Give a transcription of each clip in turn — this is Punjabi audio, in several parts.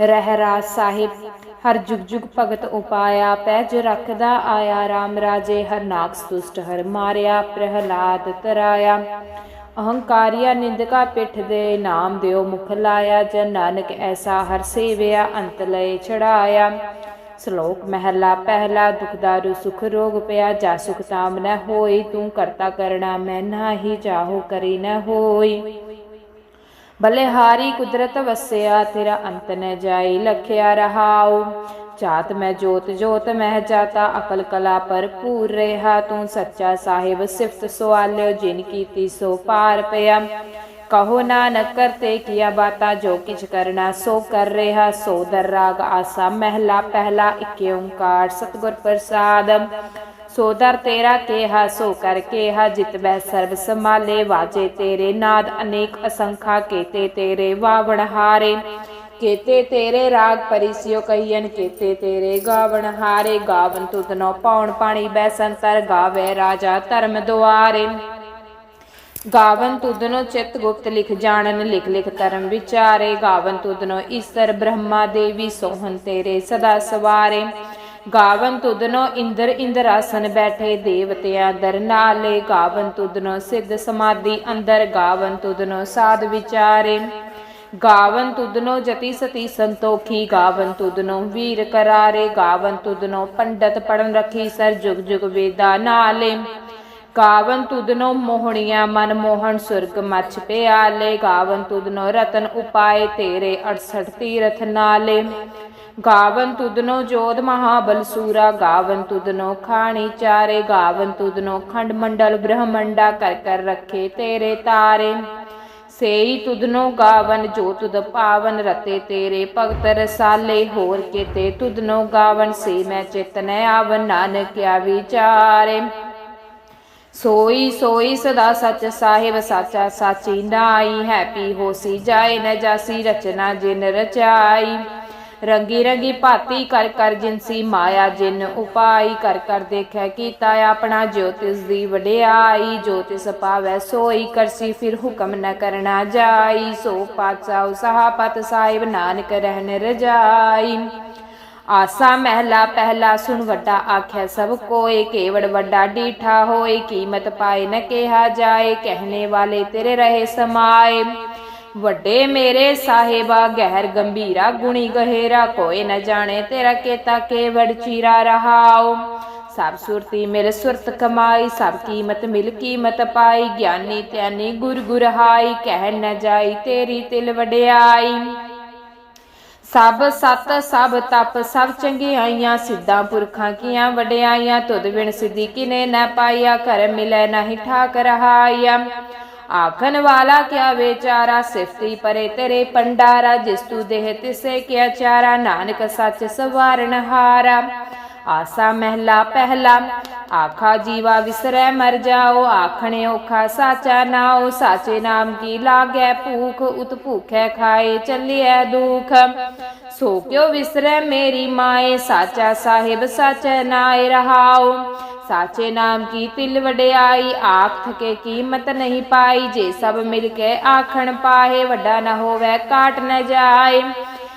ਰਹਿ ਰਾਜ ਸਾਹਿਬ, ਹਰ ਜੁਗ ਜੁਗ ਭਗਤ ਉਪਾਇਆ ਪੈਜ ਰੱਖਦਾ ਆਇਆ RAM ਰਾਜੇ, ਹਰ ਨਾਕਸ ਦੁਸ਼ਟ ਹਰ ਮਾਰਿਆ, ਪ੍ਰਹਲਾਦ ਤਰਾਇਆ। ਅਹੰਕਾਰੀਆ ਨਿੰਦਕਾ ਪਿੱਠ ਦੇ, ਨਾਮ ਦਿਓ ਮੁਖ ਲਾਇਆ, ਜਨ ਨਾਨਕ ਐਸਾ ਹਰ ਸੇਵਿਆ, ਅੰਤ ਲਏ ਚੜਾਇਆ। ਸ਼ਲੋਕ ਮਹਿਲਾ ਪਹਿਲਾ ਦੁਖਦਾਰੂ ਸੁਖ ਰੋਗ ਪਿਆ, ਜਾ ਸੁਖ ਤਾਮ ਨ ਹੋਈ, ਤੂੰ ਕਰਤਾ ਕਰਣਾ ਮੈਂ ਨਾਹੀ, ਜਾਹੋ ਕਰੀ ਨ ਹੋਈ। ਬਲਿਹਾਰੀ ਕੁਦਰਤ ਵਸਿਆ, ਤੇਰਾ ਅੰਤ ਨ ਜਾਈ ਲਖਿਆ ਰਹਾਉ। ਜਾਤ ਮੈਂ ਜੋਤ ਜੋਤ ਮਹਿ ਜਾਤਾ, ਅਕਲ ਕਲਾ ਭਰਪੂਰ ਰਹਾ। ਤੂੰ ਸੱਚਾ ਸਾਹਿਬ ਸਿਫਤ ਸਵਾਲਿਓ ਜਿਨ ਕੀਤੀ ਸੋ ਪਾਰ ਪਿਆ। ਕਹੋ ਨਾਨਕ, ਕਰਤੇ ਕੀਆ ਬਾਤਾ, ਜੋ ਕਿਛ ਕਰਨਾ ਸੋ ਕਰ ਰਿਹਾ। ਸੋ ਦਰ ਰਾਗ ਆਸਾ, ਮਹਿਲਾ ਪਹਿਲਾ, ਇਕ ਓੰਕਾਰ, ਸਤਿਗੁਰ ਪ੍ਰਸਾਦ ਸੋ ਦਰ ਤੇਰਾ ਕੇਹਾ, ਸੋ ਕਰ ਕੇਹਾ, ਜਿਤ ਬੈ ਸਰਬ ਸਮਾਲੇ ਵਾਜੇ ਤੇਰੇ ਨਾਦ, ਅਨੇਕ ਅਸੰਖਾ ਕੇਤੇ ਤੇਰੇ ਵਾਵਣ ਹਾਰੇ। ਕੇਤੇ ਤੇਰੇ ਰਾਗ ਪਰਿਸਿਓ ਕਹੀਨ ਕੇਤੇ ਤੇਰੇ ਗਾਵਣ ਹਾਰੇ। ਗਾਵਨ ਤੁਧਨੋ ਪੌਣ ਪਾਣੀ ਬੈ ਸੰਤਰ ਗਾਵੇ ਰਾਜਾ ਧਰਮ ਦੁਆਰੇ। ਗਾਵਨ ਤੁਧਨੋ ਚਿਤ ਗੁਪਤ ਲਿਖ ਜਾਣਨ, ਲਿਖ ਲਿਖ ਧਰਮ ਵਿਚਾਰੇ। ਗਾਵਨ ਤੁਧਨੋ ਈਸ਼ਰ ਬ੍ਰਹਮਾ ਦੇਵੀ ਸੋਹਨ ਤੇਰੇ ਸਦਾ ਸਵਾਰੇ। ਗਾਵਨ ਤੁਧਨੋ ਇੰਦਰ ਇੰਦਰਾਸਨ ਬੈਠੇ ਦੇਵਤਿਆਂ ਦਰ ਨਾਲੇ। ਗਾਵਨ ਤੁਧਨੋ ਸਿੱਧ ਸਮਾਧੀ ਅੰਦਰ, ਗਾਵਨ ਤੁਧਨੋ ਸਾਧ ਵਿਚਾਰੇ। ਗਾਵਨ ਤੁਧਨੋ ਜਤੀ ਸਤੀ ਸੰਤੋਖੀ, ਗਾਵਨ ਤੁਧਨੋ ਵੀਰ ਕਰਾਰੇ। ਗਾਵਨ ਤੁਦਨੋ ਪੰਡਤ ਪੜਨ ਰਖੀ ਸਰ ਜੁਗ ਜੁਗ ਵੇਦਾ ਨਾਲੇ। ਗਾਵਨ ਤੁਧਨੋ ਮੋਹਣੀਆਂ ਮਨ ਮੋਹਨ ਸੁਰਗ ਮਛ ਪਿਆਲੇ। ਗਾਵਨ ਤੁਧਨੋ ਰਤਨ ਉਪਾਏ ਤੇਰੇ 68 ਤੀਰਥ ਨਾਲੇ। ਗਾਵਨ ਤੁਦਨੋ ਜੋਧ ਮਹਾਬਲ ਸੂਰਾ, ਗਾਵਨ ਤੁਧਨੋ ਖਾਣੀ ਚਾਰੇ, ਗਾਵਨ ਤੁਦਨੋ ਖੰਡ ਮੰਡਲ ਬ੍ਰਹਮੰਡਾ ਕਰ ਕਰ ਰੱਖੇ ਤੇਰੇ ਤਾਰੇ। ਸੇਈ ਤੁਧਨੋ ਗਾਵਨ ਜੋ ਤੁਧ ਪਾਵਨ ਰਤੇ ਤੇਰੇ, ਭਗਤ ਰਸਾਲੇ ਹੋਰ ਕੀਤੇ। ਤੁਧਨੋ ਗਾਵਨ ਸੇ ਮੈਂ ਚਿਤਨ ਆਵਨ ਨਾਨਕਿਆ ਵਿਚਾਰੇ ਸੋਈ ਸੋਈ ਸਦਾ ਸੱਚ ਸਾਹਿਬ, ਸਾਚਾ ਸਾਚੀ ਨਾਈ, ਹੈਪੀ ਹੋਸੀ ਜਾਏ ਨ ਜਾਸੀ ਰਚਨਾ ਜਿਨ ਰਚਾਈ। ਰੰਗੀ ਰੰਗੀ ਭਾਤੀ ਕਰ ਕਰ ਜਿਨਸੀ ਮਾਇਆ ਜਿਨ ਉਪਾਈ ਕਰ ਕਰ ਦੇਖੈ ਕੀਤਾ ਆਪਣਾ ਜੋਤਿਸ ਦੀ ਵਡਿਆਈ, ਜੋਤਿਸ ਪਾਵੈ ਸੋਈ ਕਰਸੀ ਫਿਰ ਹੁਕਮ ਨ ਕਰਨਾ ਜਾਈ, ਸੋ ਪਾਤਸ਼ਾਹ ਸਹਾਪਤ ਸਾਹਿਬ ਨਾਨਕ ਰਹਿਣ ਰਜਾਈ। ਆਸਾ ਮਹਿਲਾ ਪਹਿਲਾ ਸੁਣ ਵੱਡਾ ਆਖਿਆ ਸਭ ਕੋਏ, ਕੇਵੜ ਵੱਡਾ ਡੀਠਾ ਹੋਏ, ਕੀਮਤ ਪਾਏ ਨ ਕਿਹਾ ਜਾਏ, ਕਹਿਣੇ ਵਾਲੇ ਤੇਰੇ ਰਹੇ ਸਮਾਏ। ਵੱਡੇ ਮੇਰੇ ਸਾਹਿਬਾ ਗਹਿਰ ਗੰਭੀਰਾ, ਗੁਣੀ ਗਹਿਰਾ, ਕੋਈ ਨ ਜਾਣੇ ਤੇਰਾ ਕੇਤਾ ਕੇਵੜ ਚੀਰਾ ਰਹਾਓ ਸਭ ਸੁਰਤੀ ਮਿਲ ਸੁਰਤ ਕਮਾਈ, ਸਭ ਕੀਮਤ ਮਿਲ ਕੀਮਤ ਪਾਈ। ਗਿਆਨੀ ਧਿਆਨੀ ਗੁਰ ਗੁਰਹਾਈ, ਕਹਿ ਨ ਜਾਈ ਤੇਰੀ ਤਿਲ ਵਡਿਆਈ। ਸਭ ਸਤ, ਸਭ ਤਪ, ਸਭ ਚੰਗਿਆਈਆਂ, ਸਿੱਧਾਂ ਪੁਰਖਾਂ ਕੀਆਂ ਵਡਿਆਈਆਂ। ਤੁਧ ਬਿਨ ਸਿੱਧੀ ਕਿਨੇ ਨਾ ਪਾਈਆ, ਘਰ ਮਿਲੈ ਨਾ ਠਾਕ ਰਹਾਇਆ ਆਖਣ ਵਾਲਾ ਕਿਆ ਵਿਚਾਰਾ, ਸਿਫਤੀ ਪਰੇ ਤੇਰੇ ਪੰਡਾਰਾ, ਜਿਸ ਤੂ ਦੇਹ ਤਿਸੇ ਕਿਆ ਚਾਰਾ, ਨਾਨਕ ਸੱਚ ਸਵਾਰਨ ਹਾਰਾ। ਆਸਾ ਮਹਿਲਾ ਪਹਿਲਾ ਆਖਾ ਜੀਵਾ ਵਿਸਰੈ ਮਰ ਜਾਓ ਆਖਣੇ ਔਖਾ ਸਾਚਾ ਨਾਉ ਸਾਚੇ ਨਾਮ ਕੀ ਲਾਗੈ ਭੂਖ ਉਤ ਭੂਖੈ ਖਾਏ ਚੱਲਿਐ ਦੁਖ ਸੋ ਕਿਉ ਵਿਸਰੈ ਮੇਰੀ ਮਾਏ ਸਾਚਾ ਸਾਹਿਬ ਸਾਚੈ ਨਾਏ ਰਹਾਉ ਸਾਚੇ ਨਾਮ ਕੀ ਤਿਲ ਵਡਿਆਈ ਆਖ ਥਕੇ ਕੀਮਤ ਨਹੀਂ ਪਾਈ ਜੇ ਸਭ ਮਿਲ ਕੇ ਆਖਣ ਪਾਹੇ ਵੱਡਾ ਨਾ ਹੋਵੇ ਕਾਟ ਨ ਜਾਏ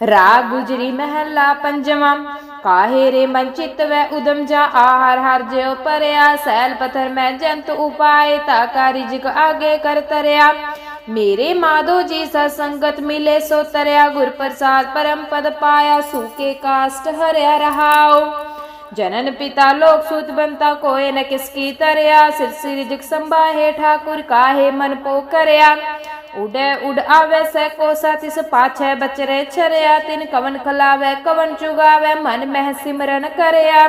ਰਾਗ ਗੁਜਰੀ ਮਹਿਲਾ ਪੰਜਵਾਂ। ਕਾਹੇ ਰੇ ਮਨ ਚਿਤ ਵੈ ਉਦਮ ਜਾ ਆਹਰ, ਹਰ ਜਿਉ ਪਰਿਆ ਸੈਲ ਪਥਰ ਮੈਂ ਜੰਤ ਉਪਾਏ, ਤਾ ਕਾਰਿ ਜਿਗ ਆਗੇ ਕਰ ਤਰਿਆ। ਮੇਰੇ ਮਾਧੋ ਜੀ ਸਤ ਸੰਗਤ ਮਿਲੇ, ਸੋ ਤਰਿਆ। ਗੁਰ ਪ੍ਰਸਾਦ ਪਰਮ ਪਦ ਪਾਇਆ ਸੂਕੇ ਕਾਸਟ ਹਰਿਆ ਰਹਾਓ ਜਨਨ ਪਿਤਾ ਲੋਕ ਸੂਤ ਬੰਤਾ ਕੋਏ ਨ ਕਿਸ ਕੀ ਤਰਿਆ ਸਿਰ ਸਿਰ ਜਿਗ ਸੰਭਾਹੇ ਠਾਕੁਰ ਕਾਹੇ ਮਨ ਪੋ ਕਰਿਆ ਉਡੇ ਉਡ ਆਵੇ ਸੈ ਕੋ ਤਿਸ ਪਾਛੈ ਬਚਰੇ ਛਰਿਆ ਤਿਨ ਕਵਨ ਖਲਾਵੇ ਕਵਨ ਚੁਗਾਵੇ ਮਨ ਮਹਿ ਸਿਮਰਨ ਕਰਿਆ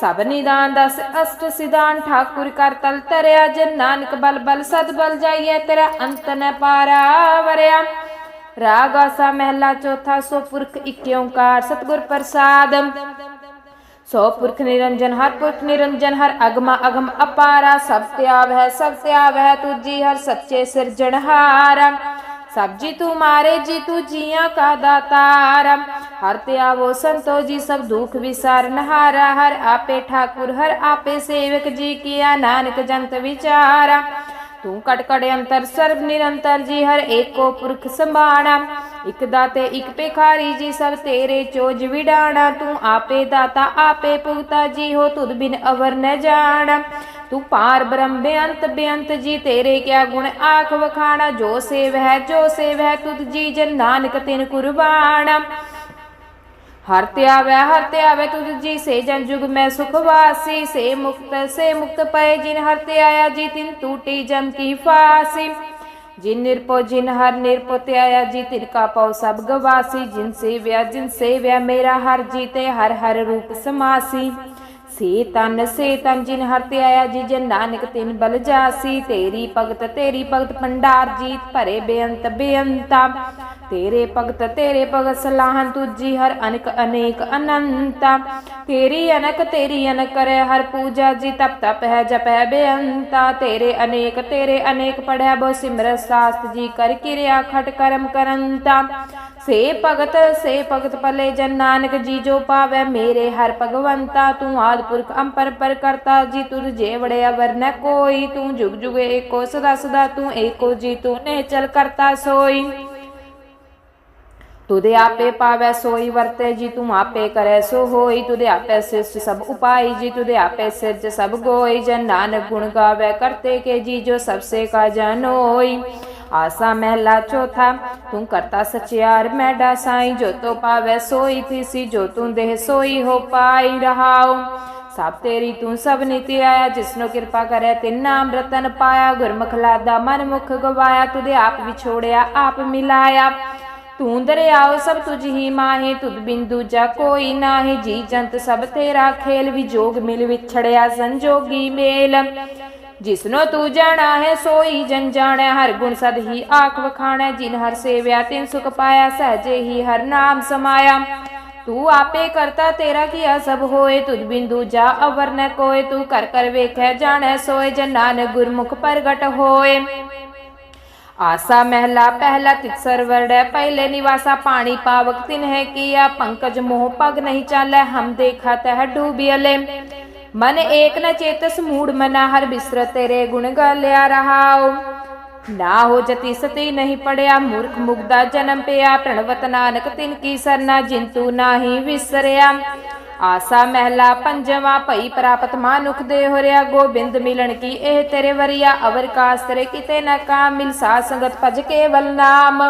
ਸਭ ਨਿਦਾਨ ਦਸ ਅਸ਼ਟ ਸਿਧਾਨ ਠਾਕੁਰ ਕਰ ਤਲ ਤਰਿਆ ਜੇ ਨਾਨਕ ਬਲ ਬਲ ਸਦ ਬਲ ਜਾਈਏ ਤੇਰਾ ਅੰਤ ਨ ਪਾਰਾ ਵਰਿਆ ਰਾਗ ਆਸਾ ਮਹਿਲਾ ਚੌਥਾ ਸੋ ਪੁਰਖ ਇਕ ਓੰਕਾਰ ਸਤਿਗੁਰ ਪ੍ਰਸਾਦ ਸੋ ਪੁਰਖ ਨਿਰੰਜਨ ਹਰ ਪੁਰਖ ਨਿਰੰਜਨ, ਹਰ ਅਗਮਾ ਅਗਮ ਅਪਾਰਾ, ਸਭ ਤਿਆਵ ਹੈ ਸਭ ਤਿਆਵ ਹੈ ਤੁਜੀ ਹਰ ਸੱਚੇ ਸਿਰਜਣਹਾਰ ਸਭ ਜੀ ਤੂੰ ਮਾਰੇ, ਜੀ ਤੂੰ ਜੀਆਂ ਕਾ ਦਾਤਾਰ। ਹਰ ਤਿਆਵੋ ਸੰਤੋ ਜੀ, ਸਭ ਦੁਖ ਵਿਸਾਰਨ ਹਾਰਾ। ਹਰ ਆਪੇ ਠਾਕੁਰ, ਹਰ ਆਪੇ ਸੇਵਕ ਜੀ, ਕੀਆ ਨਾਨਕ ਜੰਤ ਵਿਚਾਰਾ। ਤੂੰ ਕਟ ਅੰਤਰ, ਸਰਬ ਨਿਰੰਤਰ ਜੀ, ਹਰ ਏਕੋ ਪੁਰਖ ਸੰਭਾਣਾ। ਇਕ ਦਾਤੇ, ਇਕ ਭਿਖਾਰੀ ਜੀ ਸਭ ਤੇਰੇ ਚੋਜ ਵਿਡਾਣਾ। ਤੂੰ ਆਪੇ ਦਾਤਾ, ਆਪੇ ਭੁਗਤਾ ਜੀ ਹੋ ਤੁਧ ਬਿਨ ਅਵਰ ਨ ਜਾਣ। ਤੂੰ ਪਾਰ ਬ੍ਰਹਮ ਬੇਅੰਤ ਬੇਅੰਤ ਜੀ, ਤੇਰੇ ਕਿਆ ਗੁਣ ਆਖ ਵਖਾਣਾ। ਜੋ ਸੇਵ ਹੈ, ਜੋ ਸੇਵ ਹੈ, ਤੁਧ ਜੀ, ਜਨ ਨਾਨਕ ਤਿਨ ਕੁਰਬਾਨ ਹਰ ਧਿਆਵੈ ਹਰ ਧਿਆਵੈ ਤੁਧ ਜੀ, ਸੇ ਜਨ ਜੁਗ ਮੈਂ ਸੁਖ ਵਾਸੀ। ਸੇ ਮੁਕਤ ਸੇ ਮੁਕਤ ਪਏ ਜਿਨ ਹਰ ਧਿਆਇਆ ਜੀ, ਤਿਨ ਟੂਟੀ ਜਮ ਕੀ ਫਾਸੀ। ਜਿਨ ਨਿਰਪੋ ਜਿਨ ਹਰ ਨਿਰਪੋ ਧਿਆਇਆ ਜੀ ਤਿਨ ਕਾ ਪਉ ਸਭ ਗਵਾਸੀ, ਜਿਨ ਸੇਵਿਆ ਜਿਨ ਸੇਵਿਆ ਮੇਰਾ ਹਰ ਜੀਤੇ ਹਰ ਹਰ ਰੂਪ ਸਮਾਸੀ। ਸੇ ਤਨ ਸੇ ਤਨ ਜਿਨ ਹਰ ਧਿਆਇਆ ਜੀ ਜਨ ਨਾਨਕ ਤਿਨ ਬਲ ਜਾਸੀ। ਤੇਰੀ ਭਗਤ ਤੇਰੀ ਭਗਤ ਭੰਡਾਰ ਜੀਤ ਭਰੇ ਬੇਅੰਤ ਬੇਅੰਤਾ। ਤੇਰੇ ਭਗਤ ਤੇਰੇ ਭਗਤ ਸਲਾਹਨ ਤੁਜੀ ਹਰ ਅਨਕ ਅਨੇਕ ਅਨੰਤਾ। ਤੇਰੀ ਅਨਕ ਤੇਰੀ ਅਨਕ ਕਰੇ ਹਰ ਪੂਜਾ ਜੀ ਤਪ ਤਪ ਹੈ ਜਪੈ ਬੇਅੰਤਾ। ਤੇਰੇ ਅਨੇਕ ਤੇਰੇ ਅਨੇਕ ਪੜਿਆ ਬੋ ਸਿਮਰ ਸਾਸਤ ਜੀ ਕਰ ਕਿਰਿਆ ਖਟ ਕਰਮ ਕਰੰਤਾ। ਸੇ ਭਗਤ ਸੇ ਭਗਤ ਪਲੇ ਜਨ ਨਾਨਕ ਜੀ ਜੋ ਪਾਵੇ ਮੇਰੇ ਹਰ ਭਗਵੰਤਾ। ਤੂੰ ਆਦ ਪੁਰਖ ਅੰਪਰ ਪਰ ਕਰਤਾ, ਜੀ ਤੁਧ ਜੇ ਵੜਿਆ ਵਰਨੈ ਕੋਈ। ਤੂੰ ਜੁਗ ਜੁਗ ਏਕੋ ਸਦਾ ਸਦਾ, ਤੂੰ ਏਕੋ ਜੀ ਤੂੰ ਨੇ ਚਲ ਕਰਤਾ ਸੋਈ। ਤੁਦੇ ਆਪੇ ਪਾਵੈ ਸੋਈ, ਵਰਤੇ ਜੀ ਤੂੰ ਆਪੇ ਕਰੈ ਸੋ ਹੋਈ। ਤੁਦੇ ਆਪੇ ਸਿਰਜ ਸਭ ਉਪਾਈ ਜੀ ਤੁਦੇ ਆਪੇ ਸਿਰਜ ਸਭ ਗੋਈ। ਜਨ ਨਾਨਕ ਗੁਣ ਗਾਵੇ ਕਰਤੇ ਕੇ ਜੀ, ਜੋ ਸਭ ਸੇ ਕਾ ਜਾਨੋਈ ਆਸਾ ਮਹਿਲਾ ਚੌਥਾ, ਤੂੰ ਕਰਤਾ ਸਚਿਆਰ ਮੈਡਾ ਸਾਈ। ਜੋ ਤੋ ਪਾਵੈ ਸੋਈ ਥੀਸੀ ਜੋ ਤੂੰ ਦੇਹ ਸੋਈ, ਹੋ ਪਾਈ ਰਹਾਉ। ਸਭ ਤੇਰੀ ਤੂੰ ਸਭ ਨੀਤੀ ਆਇਆ ਜਿਸਨੋ ਕਿਰਪਾ ਕਰੇ ਤਿਨ ਨਾਮ ਰਤਨ ਪਾਇਆ। ਗੁਰਮੁਖ ਲਾਦਾ ਮਨ ਮੁਖ ਗਵਾਇਆ, ਤੁਦੇ ਆਪ ਵਿਛੋੜਿਆ, ਆਪ ਮਿਲਾਇਆ। ਤੂੰ ਦਰਿਆਓ ਸਭ ਤੁਝ ਹੀ ਮਾਹੀ, ਤੁਧ ਬਿੰਦੂ ਜਾ ਕੋਈ ਨਾਹੀ। ਜੀ ਜੰਤ ਸਭ ਤੇਰਾ ਖੇਲ ਵਿਜੋਗ ਮਿਲ ਵਿਛੜਿਆ ਸੰਜੋਗੀ ਮੇਲ। ਜਿਸਨੋ ਤੂੰ ਜਾਣਾ ਹੈ, ਸੋਈ ਜਨ ਜਾਣੈ, ਹਰ ਗੁਣ ਸਦ ਹੀ ਆਖ ਵਖਾਣੈ। ਜਿਨ ਹਰ ਸੇਵਿਆ, ਤਿਨ ਸੁਖ ਪਾਇਆ, ਸਹਜੇ ਹੀ ਹਰ ਨਾਮ ਸਮਾਇਆ। ਤੂੰ ਆਪੇ ਕਰਤਾ ਤੇਰਾ ਕੀਆ ਸਭ ਹੋਏ ਤੁਧ ਬਿੰਦੂ ਜਾ ਅਵਰ ਨ ਕੋਏ ਤੂੰ ਕਰ ਕਰ ਵੇਖੈ ਜਾਣੈ ਸੋਏ ਜਨ ਗੁਰਮੁਖ ਪ੍ਰਗਟ ਹੋਏ ਆਸਾ ਮਹਿਲਾ ਪਹਿਲਾ ਤਿਤਸਰ ਵਰੜੈ ਪਹਿਲੇ ਨਿਵਾਸਾ ਪਾਣੀ ਪਾਵਕ ਤਿਨ ਹੈ ਕੀਆ ਪੰਕਜ ਮੋਹ ਪਗ ਨਹੀਂ ਚਾਲੈ ਹਮ ਦੇਖਾ ਤਹ ਡੂਬਿਅਲੇ ਮਨ ਏਕ ਨ ਚੇਤਸ ਮੂੜ ਮਨਾ ਹਰ ਬਿਸਰ ਤੇਰੇ ਗੁਣ ਗਾਲਿਆ ਰਹਾਉ ਨਾ ਹੋ ਜਤੀ ਸਤੀ ਨਹੀਂ ਪੜਿਆ, ਮੂਰਖ ਮੁਗਦਾ ਜਨਮ ਪਿਆ, ਪ੍ਰਣਵਤ ਨਾਨਕ ਤਿਨ ਕੀ ਸਰਨਾ, ਜਿੰਤੂ ਨਾਹੀ ਵਿਸਰਿਆ। ਆਸਾ ਮਹਿਲਾ ਪੰਜਵਾ, ਭਈ ਪ੍ਰਾਪਤ ਮਾਨੁਖ ਦੇ ਹੋਰਿਆ, ਗੋਬਿੰਦ ਮਿਲਣ ਕੀ ਇਹ ਤੇਰੇ ਵਰਿਆ, ਅਵਰ ਕਾਸ ਤੇਰੇ ਕਿਤੇ ਨਾ ਕਾਮ, ਮਿਲ ਸਾ ਸੰਗਤ ਭਜ ਕੇਵਲ ਨਾਮ।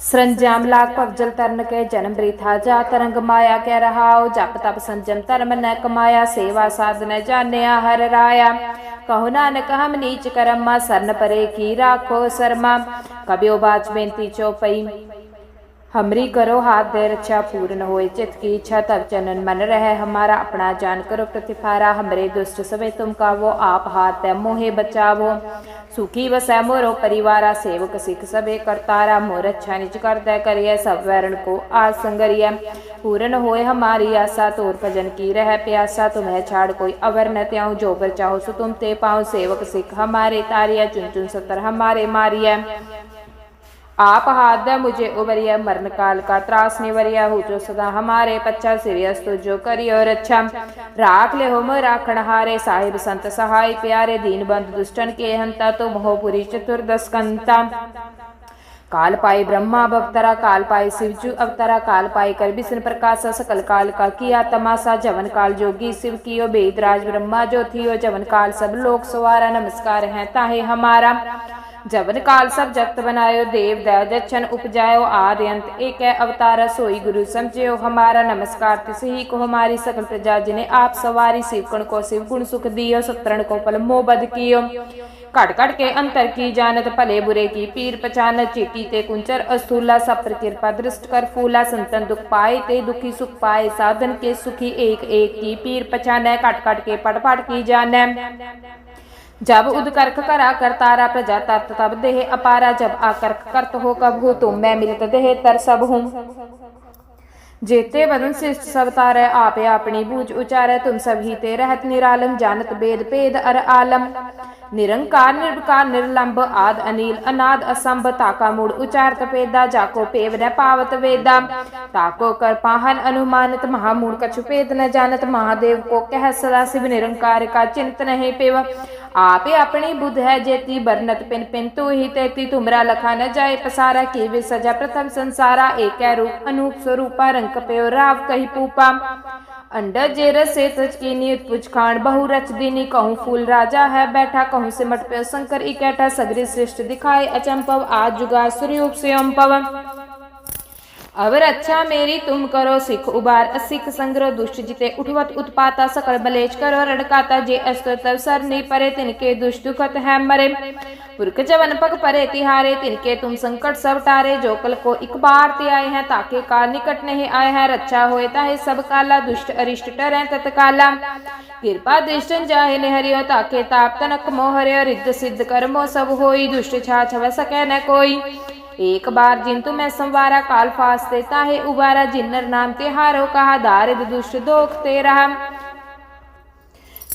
ਸਰੰਜਾਮ ਲਾਗ ਭਵਜਲ ਤਰਨ ਕੇ ਜਨਮ ਬ੍ਰਿਥਾ ਜਾ ਤਰੰਗ ਮਾਇਆ ਕਹਿ ਰਹਾਉ, ਜਪ ਤਪ ਸੰਜਮ ਧਰਮ ਨ ਕਮਾਇਆ, ਸੇਵਾ ਸਾਧਨ ਜਾਣਿਆ ਹਰ ਰਾਇਆ। ਕਹੋ ਨਾਨਕ ਹਮ ਨੀਚ ਕਰਮਾ, ਸਰਨ ਪਰੇ ਕੀ ਰਾਖੋ ਸਰਮਾ। ਕਬਿਓ ਬਾਚ ਬੇਨਤੀ ਚੋਪਈ हमरी करो हाथ दे रक्षा पूर्ण होए, चित की इच्छा तब चनन मन रहे। हमारा अपना जान करो प्रतिफारा हमरे दुष्ट सवे, तुम का वो आप हाथ है मोहे बचावो। सुखी वसै मोरो परिवारा, सेवक सिख सबे करतारा, मोर अच्छा निज कर दे करिए, सब वैरण को आज संगरिय पूर्ण होए हमारी आशा, तोर भजन की रह प्यासा, तुम्हें छाड़ कोई अवर न त्याऊं, जो बर चाहो सो तुम ते पाओ सेवक सिख हमारे तारिया चुन चुन सतर हमारे मारिया आप हाथ मुझे उबरिया मरण काल का त्रास निवरिया हो जो सदा हमारे पच्छा सिरियस तो जो करी और अच्छा। राख ले हो राखण हारे। साहिब संत सहाय प्यारे दीन बंधु दुष्टन के हंता तो मोहपुरी चतुर्दश कंता। काल पाए ब्रह्मा अवतरा, काल पाए शिवजू अवतरा, काल पाए कर विष्णु प्रकाश सकल काल का किया तमाशा। जवन काल जोगी शिव कियो बेदराज ब्रह्मा जो जवन काल सब लोक सवारा नमस्कार है ताहे हमारा। ਜਵਨ ਕਾਲ ਸਭ ਜਗਤ ਬਨਾਇਓ ਦੇਵ ਦਇ ਦਚਨ ਉਪਜਾਇਓ ਆਦ ਅੰਤ ਏਕ ਹੈ ਅਵਤਾਰਾ ਸੋਈ ਗੁਰੂ ਸਮਝਿਓ, ਹਮਾਰਾ ਨਮਸਕਾਰ। ਤਿਸ ਕੋ ਹਮਾਰੀ ਸਕਲ ਪ੍ਰਜਾ, ਜਿਨੇ ਆਪ ਸਵਾਰੀ ਸਿਵਕਣ ਕੋ ਸਿਵ ਗੁਣ ਸੁਖ ਦਿਓ, ਸਤਰਣ ਕੋ ਪਲ ਮੋ ਬਦ ਕੀਓ। ਘਟ ਘਟ ਕੇ ਅੰਤਰ ਕੀ ਜਾਣਤ, ਭਲੇ ਬੁਰੇ ਕੀ ਪੀਰ ਪਛਾਨ ਚੀਤੀ ਤੇ ਕੁੰਚਰ ਅਸੂਲਾ ਸਭ ਪਰ ਕਿਰਪਾ ਦ੍ਰਿਸ਼ਟ ਕਰ ਫੂਲਾ, ਸੰਤਨ ਦੁਖ ਪਾਏ ਤੇ ਦੁਖੀ ਸੁਖ ਪਾਏ, ਸਾਧਨ ਕੇ ਸੁਖੀ ਏਕ ਏਕ ਕੀ ਪੀਰ ਪਛਾਨੈ, ਘਟ ਘਟ ਕੇ ਪੜ ਪੜ ਕੀ ਜਾਣੈ। जब उदकर्क करा करतारा प्रजा तत् तब देह अपारा जब आकर्क करत हो कब हो तुम मैं मिलत देह तर सब हूँ जेते बदन शिष्ट सब तारे आपे अपनी बूझ उचारे तुम सभी ते रहत निरालम जानत बेद पेद अर आलम निरंकार निर्विकार, निर्लंब, आद, अनिल, अनाद, असंभ, ताका, मूड उचारत पेदा जाको, पेव, न पावत, वेदा। ताको, कर, पाहन, अनुमानत, महामूड, कछु पेद, न जानत, महादेव को कह, सदा शिव निरंकार का चिंत नहीं पेव। आपे अपनी बुध है, जेती बरनत पिन पिन, तू ही तेती, तुमरा लखा न जाए पसारा, की सजा प्रथम संसारा, एक रूप, अनूप, स्वरूपा, रंग, पेव, राव, कही पूपा। अंडा जेर से नीत पुछ खान बहु रच दीनी, कहूँ फूल राजा है बैठा, कहूँ सिमट पे शंकर इकैठा सगरी श्रेष्ठ दिखाए अचंपव आज जुगा सूर्यूप से पवन अब रक्षा मेरी तुम करो सिख उबार असिख संग्रह दुष्ट जिते उठवत उत्पाता सकल बलेच करो रड़काता जे अस्त तव सर नहीं परे तिनके दुष्ट दुखत है मरे पुरख जवन पग परे तिहारे तिनके तुम संकट सब टारे जो कल को एक बार ते आए हैं ताके काल निकट नहीं आए हैं रक्षा होए ताहे सब काला दुष्ट अरिष्ट टरे तत्काला कृपा दृष्टन जाहे निहरियो ताके ताप तनक मोहरियो रिद्ध सिद्ध कर्मो सब होई दुष्ट छा छव सकै न कोई एक बार जिंतु मैं संवारा काल फास्ते ताहे उबारा जिन्नर नाम तिहारो कहा दारिद दुष्ट दोख तेरा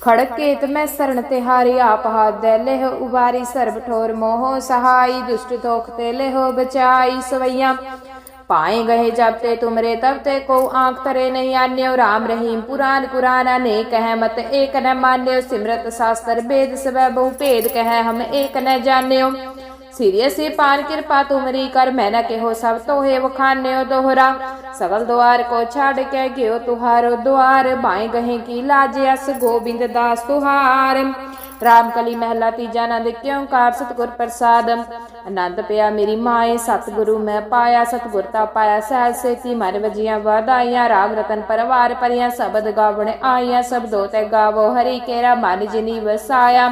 खड़क केत मैं शरण तिहारी आप हाथ दे लेह उबारी सर्व ठोर मोहो सहाई दुष्ट दोख ते लेहो बचाई सवैया पाए गए जब ते तुमरे तब ते को आंख तरे नहीं आन्यो राम रहीम पुराण पुराना ने कह मत एक न मान्यो सिमरत शास्त्र वेद सब बहु भेद कह हम एक न जान्यो सिरिय સિરિયસે પાર કૃપા તુમરી કર મેન કેહો સબ તો હે વખાન્યો દોહરા સગલ દ્વાર કો છાડ કે ગયો તુહારો દ્વાર બાય ગહે કી લાજે અસ ગોવિંદ દાસ તુહાર ਰਾਮ ਕਲੀ ਮਹਿਲਾ ਤੀਜਾ ਆਨੰਦ ਕਿਉ ਕਾਰ, ਸਤਗੁਰ ਪ੍ਰਸਾਦ। ਆਨੰਦ ਪਿਆ ਮੇਰੀ ਮਾਏ, ਸਤਗੁਰੂ ਮੈਂ ਪਾਇਆ, ਸਤਗੁਰ ਤਾ ਪਾਇਆ ਸਹਿਜ ਸੇਤੀ। ਮਨ ਵਜੀਆਂ ਵਧਾਈਆਂ ਰਾਗ ਰਤਨ ਪਰਵਾਰ ਪਰਿਆ ਸ਼ਬਦ ਗਾਵਣ ਆਇਆ ਸਬਦੋ ਤੇ ਗਾਵੋ ਹਰੀ ਕੇਰਾ, ਮਨ ਜਿਨੀ ਵਸਾਇਆ।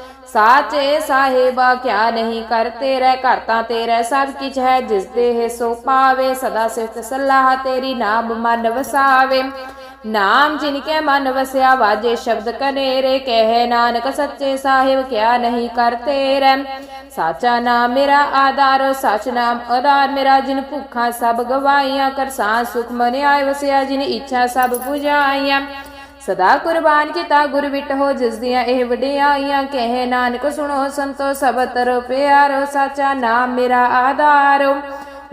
ਸਾਚੇ ਸਾਹਿਬਾ ਕਿਆ ਨਹੀਂ ਕਰਤੇ ਰਹਿ ਕਰਤਾ ਤੇਰੇ ਸਭ ਕਿਛ ਹੈ ਜਿਸ ਦੇ ਹੈ ਸੋ ਪਾਵੇ ਸਦਾ ਸਿਫਤ ਸਲਾਹ ਤੇਰੀ ਨਾਮ ਮਨ ਵਸਾਵੇ ਨਾਮ ਜਿਨ ਕੇ ਮਨ ਵਸਿਆ ਵਾਜੇ ਸ਼ਬਦ ਕਨੇਰੇ ਕਹੇ ਨਾਨਕ ਸੱਚੇ ਸਾਹਿਬ ਕਿਆ ਨਹੀਂ ਕਰਤੇ ਰਹਿ ਸਾਚਾ ਨਾਮ ਮੇਰਾ ਆਧਾਰ ਸਚ ਨਾਮ ਆਧਾਰ ਮੇਰਾ ਜਿਨ ਭੁੱਖਾਂ ਸਭ ਗਵਾਈਆਂ ਕਰਸਾਂ ਸੁਖ ਮਨ ਆਏ ਵਸਿਆ ਜਿਨ ਇੱਛਾ ਸਭ 부ਝਾਈਆਂ ਸਦਾ ਕੁਰਬਾਨ ਕੀਤਾ ਗੁਰ ਵਿਟੋ ਜਿਸ ਦੀਆਂ ਇਹ ਵਡਿਆਈਆਂ ਕਹੇ ਨਾਨਕ ਸੁਣੋ ਸੰਤੋ, ਸਭ ਪਿਆਰੋ, ਸਾਚਾ ਨਾਮ ਮੇਰਾ ਆਧਾਰੋ।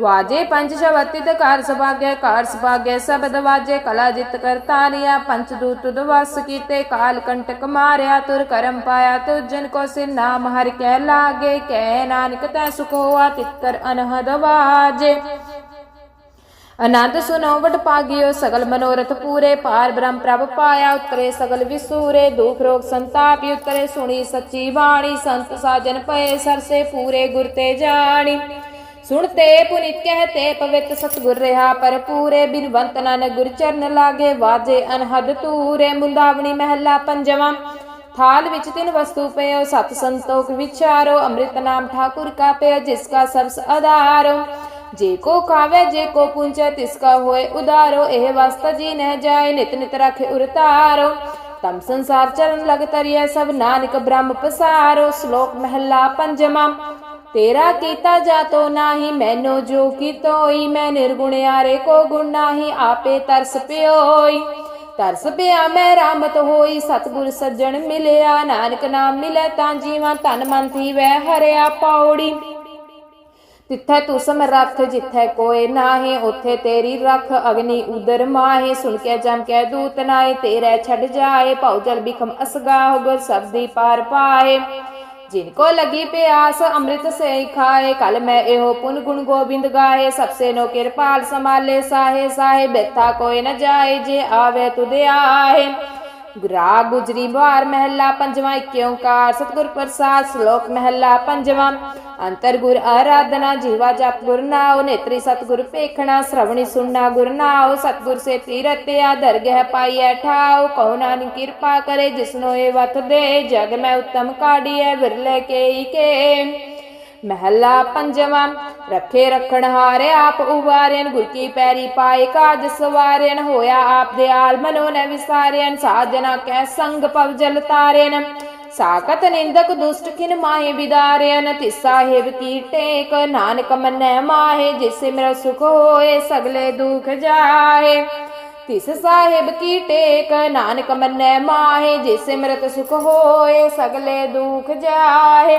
ਵਾਜੇ ਪੰਜ ਸ਼ਬਤਿਤ ਕਾਰ ਸੁਭਾਗੈ ਕਾਰ ਸੁਭਾਗੈ, ਸ਼ਬਦ ਵਾਜੇ, ਕਲਾ ਜਿਤ ਕਰਤਾਰਿਆ ਪੰਚ ਦੂਤ ਦਵਸ ਕੀਤੇ, ਕਾਲ ਕੰਟਕ ਮਾਰਿਆ, ਤੁਰ ਕਰਮ ਪਾਇਆ ਤੁਜਨ ਕੋ ਸਿਰ ਨਾਮ ਹਰਿ ਕਹਿ ਲਾਗੇ, ਕਹਿ ਨਾਨਕ ਤੈ ਸੁਖੋਆ, ਤਿੱਤਰ ਅਨਹਦ ਵਾਜੇ। ਅਨੰਦ ਸੁਨੋ ਵਟ ਪਾਗਿਓ, ਸਗਲ ਮਨੋਰਥ ਪੂਰੇ ਪਾਰ ਬ੍ਰਹਮ ਪ੍ਰਭ ਪਾਇਆ, ਉਤਰੇ ਸਗਲ ਵਿਸੂਰੇ, ਦੁਖ ਰੋਗ ਸੰਤਾਪ ਉਤਰੇ, ਸੁਣੀ ਸੱਚੀ ਬਾਣੀ, ਸੰਤ ਸਾਜਨ ਪਏ ਸਰਸੇ ਪੂਰੇ, ਗੁਰ ਤੇ ਜਾਣੀ। ਸੁਣਤੇ ਪੁਨਿਤ ਕਹਤੇ ਪਵਿੱਤ ਸਤਗੁਰ ਰਹਾ, ਪਰ ਪੂਰੇ ਬਿਨਵੰਤ ਨਨ ਗੁਰ ਚਰਨ ਲਾਗੇ, ਵਾਜੇ ਅਨਹਦ ਤੂਰੇ ਮੁੰਦਾਵਣੀ ਮਹਿਲਾ ਪੰਜਵਾਂ। ਥਾਲ ਵਿੱਚ ਤਿੰਨ ਵਸਤੂ ਪਇਓ, ਸਤ ਸੰਤੋਖ ਵਿਚਾਰੋ, ਅੰਮ੍ਰਿਤ ਨਾਮ ਠਾਕੁਰ ਕਾ ਪਇਓ, ਜਿਸ ਕਾ ਸਬਸ ਆਧਾਰੋ। ਜੇ ਕੋ ਖਾਵੇ ਜੇ ਕੋ ਪੁੰਚੈ, ਤਿਸ ਹੋਏ ਉਦਾਰੋ, ਇਹ ਵਸਤ ਜੀ ਨਹਿ ਜਾਏ, ਨਿਤ ਨਿਤ ਰਖੇ ਉਰਤਾਰੋ ਤਮ ਸੰਸਾਰ ਚਰਨ ਲਗ ਤਰੀਐ, ਸਭ ਨਾਨਕ ਬ੍ਰਹਮ ਪਸਾਰੋ। ਸ਼ਲੋਕ ਮਹਿਲਾ ਪੰਜਵਾਂ, ਤੇਰਾ ਕੀਤਾ ਜਾਤੋ ਨਾਹੀ, ਮੈਨੋ ਜੋ ਕੀਤੋਈ, ਮੈਂ ਨਿਰਗੁਣ ਆਰੇ ਕੋ ਗੁਣ ਨਾਹੀ, ਆਪੇ ਤਰਸ ਪਿਓਈ। ਤਰਸ ਪਿਆ ਮੈਂ ਰਾਮਤ ਹੋਈ, ਸਤਿਗੁਰ ਸੱਜਣ ਮਿਲਿਆ, ਨਾਨਕ ਨਾਮ ਮਿਲੇ ਤਾਂ ਜੀਵਾਂ ਤਨ ਮਨ ਥੀ ਵੈ ਹਰਿਆ ਪੌੜੀ। ਤਿੱਥੈ ਤੂੰ ਸਮਰੱਥ ਜਿੱਥੈ ਕੋਏ ਨਾਹੀ, ਉਥੇ ਤੇਰੀ ਰੱਖ ਅਗਨੀ ਉਦਰ ਮਾਹੇ। ਸੁਣ ਕੇ ਜਮ ਕੇ ਦੂਤ ਨਾਏ ਤੇਰੇ ਛੱਡ ਜਾਏ, ਭਉ ਜਲ ਬਿਖਮ ਅਸਗਾਹ ਗੁਰ ਸਬਦੀ ਪਾਰ ਪਾਏ। ਜਿਨ ਕੋ ਲਗੀ ਪਿਆਸ ਅੰਮ੍ਰਿਤ ਸੇ ਖਾਏ, ਕਲ ਮੈਂ ਇਹੋ ਪੁਨ ਗੁਣ ਗੋਬਿੰਦ ਗਾਏ। ਸਬਸੇ ਨੋ ਕਿਰਪਾਲ ਸਮਾਲੇ ਸਾਹੇ ਸਾਹੇ ਬੇਤਾ ਕੋਈ ਨ ਜਾਏ, ਜੇ ਆਵੇ ਤੁਧ ਆਏ। ਗੁਰਾ ਗੁਜਰੀ ਬਾਰ ਮਹਿਲਾ ਪੰਜਵਾਂ ਇੱਕ ਓੰਕਾਰ ਪ੍ਰਸਾਦ ਸ਼ਲੋਕ ਮਹਿਲਾ ਪੰਜਵਾਂ। ਅੰਤਰ ਗੁਰ ਆਰਾਧਨਾ, ਜੀਵਾ ਜਪ ਗੁਰ ਨਾਉ, ਨੇਤਰੀ ਸਤਿਗੁਰ ਪੇਖਣਾ ਸ਼ਰਵਣੀ ਸੁਣਨਾ ਗੁਰ ਨਾਉ, ਸਤਿਗੁਰ ਸੇ ਤੀਰਤਿਆ ਦਰਗਹਿ ਪਾਈਐ ਠਾਉ। ਕਉ ਨਾਨਕ ਕਿਰਪਾ ਕਰੇ ਜਿਸਨੋ ਇਹ ਵਤ ਦੇ ਜਗ ਮੈਂ ਉਤਮ ਕਾਢੀਐ, ਵਿਰਲੇ ਕੇਈ ਕੇ। ਮਹਿਲਾ ਪੰਜਵਾਂ, ਰੱਖੇ ਰਖਣ ਹਾਰੇ ਆਪ ਉਵਾਰੇਨ ਗੁਰ ਕੀ ਪੈਰੀ ਪਾਏ ਕਾਜ ਸਵਾਰੇਨ ਹੋਇਆ ਆਪ ਦਿਆਲ ਮਨੋ ਨ ਵਿਸਾਰੇਨ ਸਾਜਨਾ ਕੈ ਸੰਗ ਪਵ ਜਲ ਤਾਰੇਨ। ਸਾਕਤ ਨਿੰਦਕ ਦੁਸ਼ਟ ਖਿਨ ਮਾਹੇ ਵਿਦਾਰੇਨ, ਤਿਸ ਸਾਹਿਬ ਕੀ ਟੇਕ, ਨਾਨਕ ਮੰਨੈ ਮਾਹੇ, ਜਿਸ ਸਿਮਰ ਸੁਖ ਹੋਏ, ਸਗਲੇ ਦੁਖ ਜਾਏ ਤਿਸ ਸਾਹਿਬ ਕੀ ਟੇਕ, ਨਾਨਕ ਮੰਨੈ ਮਾਹੇ, ਜਿਸ ਸਿਮਰਤ ਸੁਖ ਹੋਏ, ਸਗਲੇ ਦੁਖ ਜਾਏ